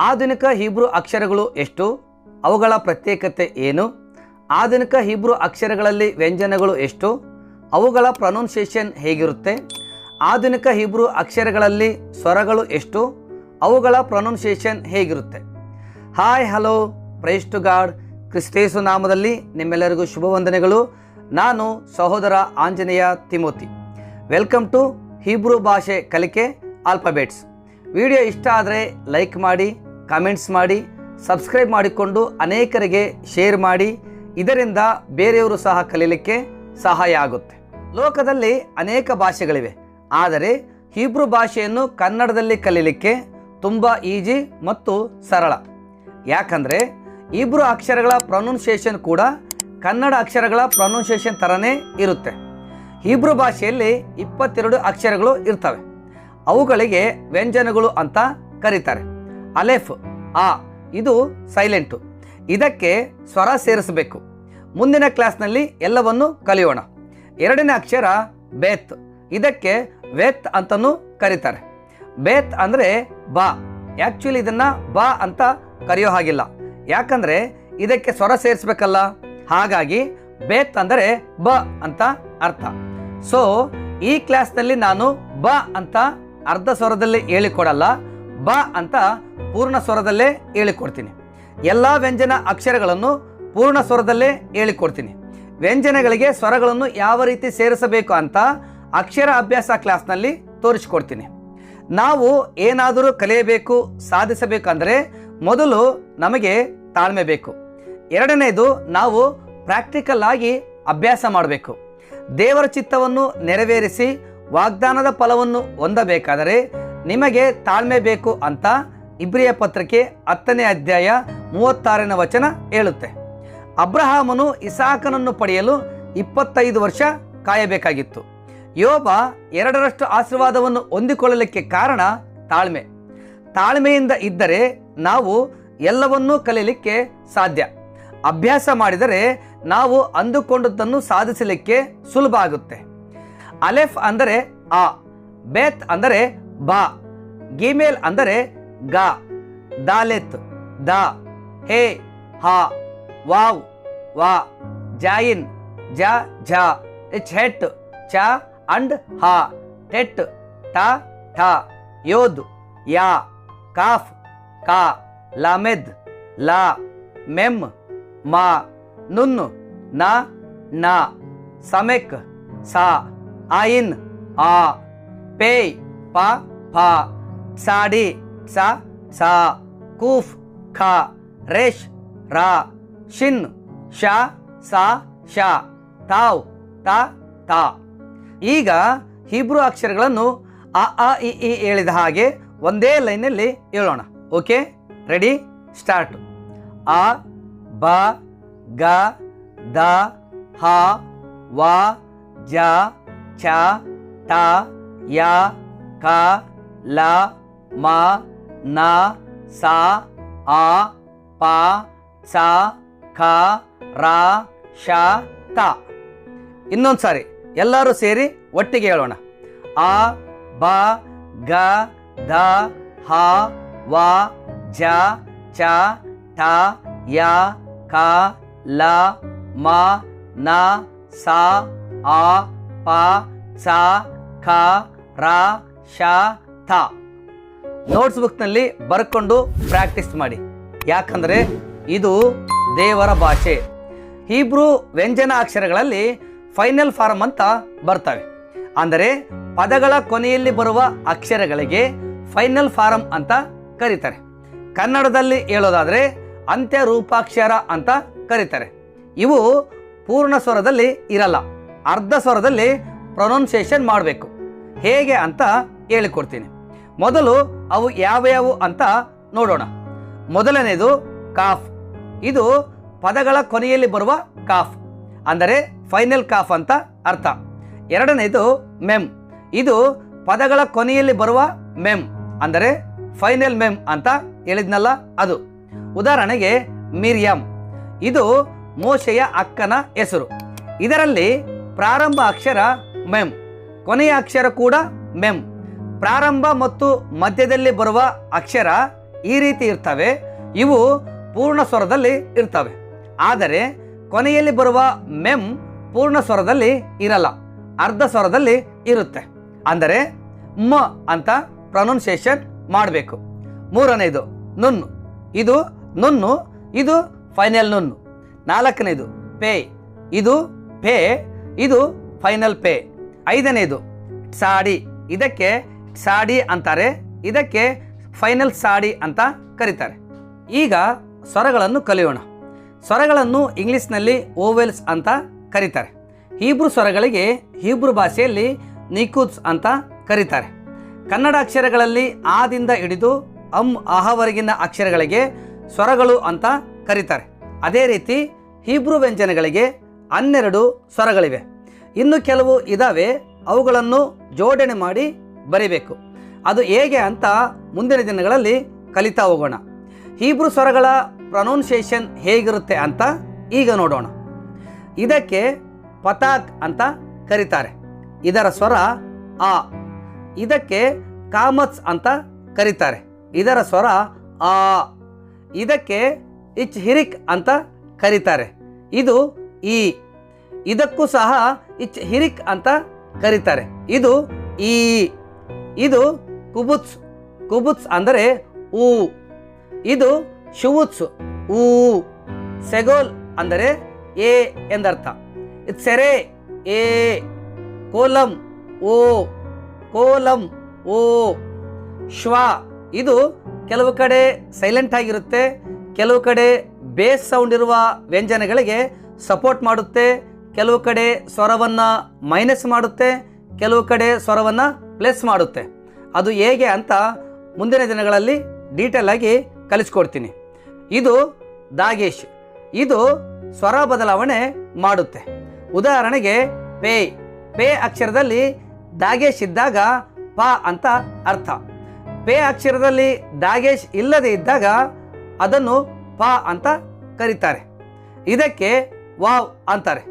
ಆಧುನಿಕ ಹೀಬ್ರೂ ಅಕ್ಷರಗಳು ಎಷ್ಟು? ಅವುಗಳ ಪ್ರತ್ಯೇಕತೆ ಏನು? ಆಧುನಿಕ ಹೀಬ್ರೂ ಅಕ್ಷರಗಳಲ್ಲಿ ವ್ಯಂಜನಗಳು ಎಷ್ಟು? ಅವುಗಳ ಪ್ರೊನೌನ್ಸಿಯೇಷನ್ ಹೇಗಿರುತ್ತೆ? ಆಧುನಿಕ ಹೀಬ್ರೂ ಅಕ್ಷರಗಳಲ್ಲಿ ಸ್ವರಗಳು ಎಷ್ಟು? ಅವುಗಳ ಪ್ರೊನೌನ್ಸಿಯೇಷನ್ ಹೇಗಿರುತ್ತೆ? Hi, hello, praise to God. ಕ್ರಿಸ್ತೇಸು ನಾಮದಲ್ಲಿ ನಿಮ್ಮೆಲ್ಲರಿಗೂ ಶುಭ ವಂದನೆಗಳು ನಾನು ಸಹೋದರ Anjaneya Timothy. Welcome to Hebrew ಭಾಷೆ ಕಲಿಕೆ ಆಲ್ಫಾಬೆಟ್ಸ್. ವಿಡಿಯೋ ಇಷ್ಟ ಆದರೆ ಲೈಕ್ ಮಾಡಿ ಕಾಮೆಂಟ್ಸ್ ಮಾಡಿ ಸಬ್ಸ್ಕ್ರೈಬ್ ಮಾಡಿಕೊಂಡು ಅನೇಕರಿಗೆ ಶೇರ್ ಮಾಡಿ, ಇದರಿಂದ ಬೇರೆಯವರು ಸಹ ಕಲೀಲಿಕ್ಕೆ ಸಹಾಯ ಆಗುತ್ತೆ. ಲೋಕದಲ್ಲಿ ಅನೇಕ ಭಾಷೆಗಳಿವೆ, ಆದರೆ ಹೀಬ್ರು ಭಾಷೆಯನ್ನು ಕನ್ನಡದಲ್ಲಿ ಕಲೀಲಿಕ್ಕೆ ತುಂಬ ಈಜಿ ಮತ್ತು ಸರಳ. ಯಾಕಂದರೆ ಇಬ್ರು ಅಕ್ಷರಗಳ ಪ್ರೊನೌನ್ಸಿಯೇಷನ್ ಕೂಡ ಕನ್ನಡ ಅಕ್ಷರಗಳ ಪ್ರೊನೌನ್ಸಿಯೇಷನ್ ಥರನೇ ಇರುತ್ತೆ. ಹೀಬ್ರು ಭಾಷೆಯಲ್ಲಿ ಇಪ್ಪತ್ತೆರಡು ಅಕ್ಷರಗಳು ಇರ್ತವೆ. ಅವುಗಳಿಗೆ ವ್ಯಂಜನಗಳು ಅಂತ ಕರೀತಾರೆ. ಅಲೆಫ್, ಆ, ಇದು ಸೈಲೆಂಟು. ಇದಕ್ಕೆ ಸ್ವರ ಸೇರಿಸಬೇಕು. ಮುಂದಿನ ಕ್ಲಾಸ್ನಲ್ಲಿ ಎಲ್ಲವನ್ನು ಕಲಿಯೋಣ. ಎರಡನೇ ಅಕ್ಷರ ಬೇತ್. ಇದಕ್ಕೆ ವೇತ್ ಅಂತಲೂ ಕರೀತಾರೆ. ಬೇತ್ ಅಂದರೆ ಬಾ. ಆ್ಯಕ್ಚುಲಿ ಇದನ್ನು ಬಾ ಅಂತ ಕರೆಯೋ ಹಾಗಿಲ್ಲ. ಯಾಕಂದರೆ ಇದಕ್ಕೆ ಸ್ವರ ಸೇರಿಸಬೇಕಲ್ಲ. ಹಾಗಾಗಿ ಬೇತ್ ಅಂದರೆ ಬ ಅಂತ ಅರ್ಥ. ಸೊ ಈ ಕ್ಲಾಸ್ನಲ್ಲಿ ನಾನು ಬ ಅಂತ ಅರ್ಧ ಸ್ವರದಲ್ಲಿ ಹೇಳಿಕೊಡಲ್ಲ. ಬ ಅಂತ ಪೂರ್ಣ ಸ್ವರದಲ್ಲೇ ಹೇಳಿಕೊಡ್ತೀನಿ. ಎಲ್ಲ ವ್ಯಂಜನ ಅಕ್ಷರಗಳನ್ನು ಪೂರ್ಣ ಸ್ವರದಲ್ಲೇ ಹೇಳಿಕೊಡ್ತೀನಿ. ವ್ಯಂಜನಗಳಿಗೆ ಸ್ವರಗಳನ್ನು ಯಾವ ರೀತಿ ಸೇರಿಸಬೇಕು ಅಂತ ಅಕ್ಷರ ಅಭ್ಯಾಸ ಕ್ಲಾಸ್ನಲ್ಲಿ ತೋರಿಸಿಕೊಡ್ತೀನಿ. ನಾವು ಏನಾದರೂ ಕಲಿಯಬೇಕು ಸಾಧಿಸಬೇಕಂದರೆ ಮೊದಲು ನಮಗೆ ತಾಳ್ಮೆ ಬೇಕು. ಎರಡನೇದು ನಾವು ಪ್ರಾಕ್ಟಿಕಲ್ ಆಗಿ ಅಭ್ಯಾಸ ಮಾಡಬೇಕು. ದೇವರ ಚಿತ್ತವನ್ನು ನೆರವೇರಿಸಿ ವಾಗ್ದಾನದ ಫಲವನ್ನು ಹೊಂದಬೇಕಾದರೆ ನಿಮಗೆ ತಾಳ್ಮೆ ಬೇಕು ಅಂತ ಇಬ್ರಿಯ ಪತ್ರಿಕೆ ಹತ್ತನೇ ಅಧ್ಯಾಯ ಮೂವತ್ತಾರನೇ ವಚನ ಹೇಳುತ್ತೆ. ಅಬ್ರಹಾಮನು ಇಸಾಕನನ್ನು ಪಡೆಯಲು ಇಪ್ಪತ್ತೈದು ವರ್ಷ ಕಾಯಬೇಕಾಗಿತ್ತು. ಯೋಬ ಎರಡರಷ್ಟು ಆಶೀರ್ವಾದವನ್ನು ಹೊಂದಿಕೊಳ್ಳಲಿಕ್ಕೆ ಕಾರಣ ತಾಳ್ಮೆ. ತಾಳ್ಮೆಯಿಂದ ಇದ್ದರೆ ನಾವು ಎಲ್ಲವನ್ನೂ ಕಲಿಯಲಿಕ್ಕೆ ಸಾಧ್ಯ. ಅಭ್ಯಾಸ ಮಾಡಿದರೆ ನಾವು ಅಂದುಕೊಂಡದ್ದನ್ನು ಸಾಧಿಸಲಿಕ್ಕೆ ಸುಲಭ ಆಗುತ್ತೆ. ಅಲೆಫ್ ಅಂದರೆ ಆ, ಬೇತ್ ಅಂದರೆ ಬಾ. ಗಿಮೇಲ್ ಅಂದರೆ ಗ. ದಾಲೆತ್, ದ. ಹೇ, ಹಾ, ವಾವ್, ವಾ. ಜಾಯಿನ್, ಜ, ಝ. ಹೆಟ್, ಚ, ಅಂಡ್, ಹಾ. ಟೆಟ್, ಟ, ಠ. ಯೋದ್, ಯಾ. ಕಾಫ್, ಕಾ. ಲಾಮೆದ್, ಲಾ. ಮೆಮ್, ಮಾ. ನುನ್, ನ ನ. ಸಮೆಕ್, ಸಾ. ಆಯಿನ್, ಆ. ಪೇಯ್ ಪ ಫ ಸಾಡಿ ಸ ಸ, ಕೂಫ್, ಖ ರೇಶ್ ರಾ, ಶಿನ್, ಶ, ಸ, ಶ, ತಾವ್, ತ, ತಾ. ಈಗ ಹೀಬ್ರು ಅಕ್ಷರಗಳನ್ನು ಅ ಅ, ಇ ಇ ಹೇಳಿದ ಹಾಗೆ ಒಂದೇ ಲೈನಲ್ಲಿ ಹೇಳೋಣ. ಓಕೆ? ರೆಡಿ? ಸ್ಟಾರ್ಟ್. ಆ ಬ, ಗ, ದ, ಹ, ವ, ಜ, ಚ ಟ ಯ ಕ, ಲ, ಮ, ನ, ಸ, ಆ, ಪ ಸ ಖ ರ, ಶ, ತ. ಇನ್ನೊಂದು ಸಾರಿ, ಎಲ್ಲರೂ ಸೇರಿ ಒಟ್ಟಿಗೆ ಹೇಳೋಣ. ಆ ಬ, ಗ, ದ, ಹ, ವ, ಜ, ಚ, ಠ, ಯ, ಕ, ಲ, ಮ, ನ, ಸ, ಆ, ಪ ಸ ಖ ರ ಶ, ಥ. ನೋಟ್ಸ್ ಬುಕ್ನಲ್ಲಿ ಬರ್ಕೊಂಡು ಪ್ರಾಕ್ಟೀಸ್ ಮಾಡಿ. ಯಾಕಂದರೆ ಇದು ದೇವರ ಭಾಷೆ. ಹೀಬ್ರು ವ್ಯಂಜನ ಅಕ್ಷರಗಳಲ್ಲಿ ಫೈನಲ್ ಫಾರ್ಮ್ ಅಂತ ಬರ್ತವೆ. ಅಂದರೆ ಪದಗಳ ಕೊನೆಯಲ್ಲಿ ಬರುವ ಅಕ್ಷರಗಳಿಗೆ ಫೈನಲ್ ಫಾರಂ ಅಂತ ಕರೀತಾರೆ. ಕನ್ನಡದಲ್ಲಿ ಹೇಳೋದಾದರೆ ಅಂತ್ಯ ರೂಪಾಕ್ಷರ ಅಂತ ಕರೀತಾರೆ. ಇವು ಪೂರ್ಣ ಸ್ವರದಲ್ಲಿ ಇರಲ್ಲ. ಅರ್ಧ ಸ್ವರದಲ್ಲಿ ಪ್ರೊನೌನ್ಸಿಯೇಷನ್ ಮಾಡಬೇಕು. ಹೇಗೆ ಅಂತ ಹೇಳಿಕೊಡ್ತೀನಿ. ಮೊದಲು ಅವು ಯಾವ್ಯಾವು ಅಂತ ನೋಡೋಣ. ಮೊದಲನೇದು ಕಾಫ್. ಇದು ಪದಗಳ ಕೊನೆಯಲ್ಲಿ ಬರುವ ಕಾಫ್. ಅಂದರೆ ಫೈನಲ್ ಕಾಫ್ ಅಂತ ಅರ್ಥ. ಎರಡನೇದು ಮೆಮ್. ಇದು ಪದಗಳ ಕೊನೆಯಲ್ಲಿ ಬರುವ ಮೆಮ್. ಅಂದರೆ ಫೈನಲ್ ಮೆಮ್ ಅಂತ ಹೇಳಿದ್ನಲ್ಲ ಅದು. ಉದಾಹರಣೆಗೆ ಮಿರಿಯಂ ಇದು ಮೋಶೆಯ ಅಕ್ಕನ ಹೆಸರು. ಇದರಲ್ಲಿ ಪ್ರಾರಂಭ ಅಕ್ಷರ ಮೆಮ್. ಕೊನೆಯ ಅಕ್ಷರ ಕೂಡ ಮೆಮ್ ಪ್ರಾರಂಭ ಮತ್ತು ಮಧ್ಯದಲ್ಲಿ ಬರುವ ಅಕ್ಷರ ಈ ರೀತಿ ಇರ್ತವೆ. ಇವು ಪೂರ್ಣ ಸ್ವರದಲ್ಲಿ ಇರ್ತವೆ. ಆದರೆ ಕೊನೆಯಲ್ಲಿ ಬರುವ ಮೆಮ್ ಪೂರ್ಣ ಸ್ವರದಲ್ಲಿ ಇರಲ್ಲ. ಅರ್ಧ ಸ್ವರದಲ್ಲಿ ಇರುತ್ತೆ. ಅಂದರೆ ಮ ಅಂತ ಪ್ರೊನೌನ್ಸಿಯೇಷನ್ ಮಾಡಬೇಕು. ಮೂರನೇದು ನುನ್ನು. ಇದು ನುನ್ನು, ಇದು ಫೈನಲ್ ನುನ್ನು. ನಾಲ್ಕನೇದು ಪೇ. ಇದು ಪೇ, ಇದು ಫೈನಲ್ ಪೇ. ಐದನೇದು, ಸಾಡಿ. ಇದಕ್ಕೆ ಸಾಡಿ ಅಂತಾರೆ. ಇದಕ್ಕೆ ಫೈನಲ್ ಸಾಡಿ ಅಂತ ಕರೀತಾರೆ. ಈಗ ಸ್ವರಗಳನ್ನು ಕಲಿಯೋಣ. ಸ್ವರಗಳನ್ನು ಇಂಗ್ಲೀಷ್ನಲ್ಲಿ ಓವೆಲ್ಸ್ ಅಂತ ಕರೀತಾರೆ. ಹೀಬ್ರು ಸ್ವರಗಳಿಗೆ ಹೀಬ್ರು ಭಾಷೆಯಲ್ಲಿ ನಿಕೂತ್ಸ್ ಅಂತ ಕರೀತಾರೆ. ಕನ್ನಡ ಅಕ್ಷರಗಳಲ್ಲಿ ಆದಿಂದ ಹಿಡಿದು ಅಂ ಅಹವರೆಗಿನ ಅಕ್ಷರಗಳಿಗೆ ಸ್ವರಗಳು ಅಂತ ಕರೀತಾರೆ. ಅದೇ ರೀತಿ ಹೀಬ್ರು ವ್ಯಂಜನಗಳಿಗೆ ಹನ್ನೆರಡು ಸ್ವರಗಳಿವೆ. ಇನ್ನು ಕೆಲವು ಇದಾವೆ, ಅವುಗಳನ್ನು ಜೋಡಣೆ ಮಾಡಿ ಬರೀಬೇಕು. ಅದು ಹೇಗೆ ಅಂತ ಮುಂದಿನ ದಿನಗಳಲ್ಲಿ ಕಲಿತಾ ಹೋಗೋಣ. ಹೀಬ್ರು ಸ್ವರಗಳ ಪ್ರೊನೌನ್ಸಿಯೇಷನ್ ಹೇಗಿರುತ್ತೆ ಅಂತ ಈಗ ನೋಡೋಣ. ಇದಕ್ಕೆ ಪತಾಕ್ ಅಂತ ಕರೀತಾರೆ. ಇದರ ಸ್ವರ ಆ. ಇದಕ್ಕೆ ಕಾಮತ್ಸ್ ಅಂತ ಕರೀತಾರೆ. ಇದರ ಸ್ವರ ಆ. ಇದಕ್ಕೆ ಇಚ್ ಹಿರಿಕ್ ಅಂತ ಕರೀತಾರೆ. ಇದು ಈ. ಇದಕ್ಕೂ ಸಹ ಇಚ್ ಹಿರಿಕ್ ಅಂತ ಕರೀತಾರೆ. ಇದು ಈ, ಇದು ಕುಬುತ್ಸ್ ಕುಬುತ್ಸ್ ಅಂದರೆ ಊ. ಇದು ಶುವುತ್ಸ್, ಊ. ಸೆಗೋಲ್ ಅಂದರೆ ಎ ಎಂದರ್ಥ. ಇದು ಸೆರೆ ಎ ಕೋಲಂ, ಓ. ಕೋಲಂ, ಓ. ಶ್ವ. ಇದು ಕೆಲವು ಕಡೆ ಸೈಲೆಂಟ್ ಆಗಿರುತ್ತೆ, ಕೆಲವು ಕಡೆ ಬೇಸ್ ಸೌಂಡ್ ಇರುವ ವ್ಯಂಜನಗಳಿಗೆ ಸಪೋರ್ಟ್ ಮಾಡುತ್ತೆ ಕೆಲವು ಕಡೆ ಸ್ವರವನ್ನು ಮೈನಸ್ ಮಾಡುತ್ತೆ, ಕೆಲವು ಕಡೆ ಸ್ವರವನ್ನು ಪ್ಲಸ್ ಮಾಡುತ್ತೆ. ಅದು ಹೇಗೆ ಅಂತ ಮುಂದಿನ ದಿನಗಳಲ್ಲಿ ಡೀಟೇಲ್ ಆಗಿ ಕಲಿಸ್ಕೊಡ್ತೀನಿ. ಇದು ದಾಗೇಶ್. ಇದು ಸ್ವರ ಬದಲಾವಣೆ ಮಾಡುತ್ತೆ. ಉದಾಹರಣೆಗೆ ಪೇ. ಪೇ ಅಕ್ಷರದಲ್ಲಿ ದಾಗೇಶ್ ಇದ್ದಾಗ ಪ ಅಂತ ಅರ್ಥ. ಪೇ ಅಕ್ಷರದಲ್ಲಿ ದಾಗೇಶ್ ಇಲ್ಲದೆ ಇದ್ದಾಗ ಅದನ್ನು ಪ ಅಂತ ಕರೀತಾರೆ. ಇದಕ್ಕೆ ವಾವ್ ಅಂತಾರೆ.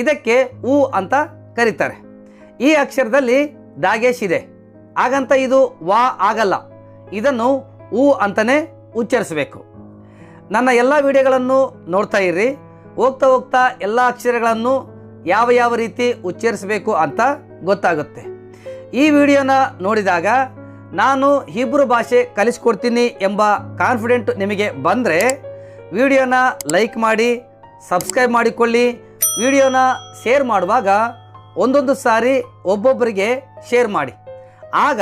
ಇದಕ್ಕೆ ಉ ಅಂತ ಕರೀತಾರೆ. ಈ ಅಕ್ಷರದಲ್ಲಿ ದಾಗೇಶ್ ಇದೆ. ಹಾಗಂತ ಇದು ವಾ ಆಗಲ್ಲ. ಇದನ್ನು ಉ ಅಂತಲೇ ಉಚ್ಚರಿಸಬೇಕು. ನನ್ನ ಎಲ್ಲ ವಿಡಿಯೋಗಳನ್ನು ನೋಡ್ತಾ ಇರ್ರಿ ಹೋಗ್ತಾ ಹೋಗ್ತಾ ಎಲ್ಲ ಅಕ್ಷರಗಳನ್ನು ಯಾವ ಯಾವ ರೀತಿ ಉಚ್ಚರಿಸಬೇಕು ಅಂತ ಗೊತ್ತಾಗುತ್ತೆ. ಈ ವಿಡಿಯೋನ ನೋಡಿದಾಗ ನಾನು ಹಿಬ್ರು ಭಾಷೆ ಕಲಿಸ್ಕೊಡ್ತೀನಿ ಎಂಬ ಕಾನ್ಫಿಡೆಂಟ್ ನಿಮಗೆ ಬಂದರೆ ವಿಡಿಯೋನ ಲೈಕ್ ಮಾಡಿ ಸಬ್ಸ್ಕ್ರೈಬ್ ಮಾಡಿಕೊಳ್ಳಿ. ವಿಡಿಯೋನ ಶೇರ್ ಮಾಡುವಾಗ ಒಂದೊಂದು ಸಾರಿ ಒಬ್ಬೊಬ್ಬರಿಗೆ ಶೇರ್ ಮಾಡಿ. ಆಗ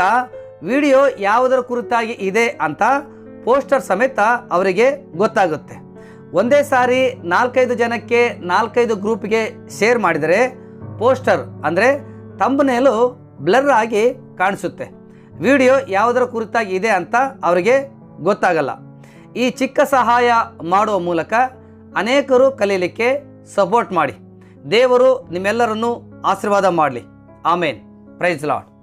ವಿಡಿಯೋ ಯಾವುದರ ಕುರಿತಾಗಿ ಇದೆ ಅಂತ ಪೋಸ್ಟರ್ ಸಮೇತ ಅವರಿಗೆ ಗೊತ್ತಾಗುತ್ತೆ. ಒಂದೇ ಸಾರಿ ನಾಲ್ಕೈದು ಜನಕ್ಕೆ ನಾಲ್ಕೈದು ಗ್ರೂಪ್ಗೆ ಶೇರ್ ಮಾಡಿದರೆ ಪೋಸ್ಟರ್ ಅಂದರೆ ತಂಬನೇಲು ಬ್ಲರ್ ಆಗಿ ಕಾಣಿಸುತ್ತೆ. ವಿಡಿಯೋ ಯಾವುದರ ಕುರಿತಾಗಿ ಇದೆ ಅಂತ ಅವರಿಗೆ ಗೊತ್ತಾಗಲ್ಲ. ಈ ಚಿಕ್ಕ ಸಹಾಯ ಮಾಡುವ ಮೂಲಕ ಅನೇಕರು ಕಲೀಲಿಕ್ಕೆ ಸಪೋರ್ಟ್ ಮಾಡಿ. ದೇವರು ನಿಮ್ಮೆಲ್ಲರನ್ನೂ ಆಶೀರ್ವಾದ ಮಾಡಲಿ. ಆಮೇನ್. ಪ್ರೈಸ್ ಲಾಡ್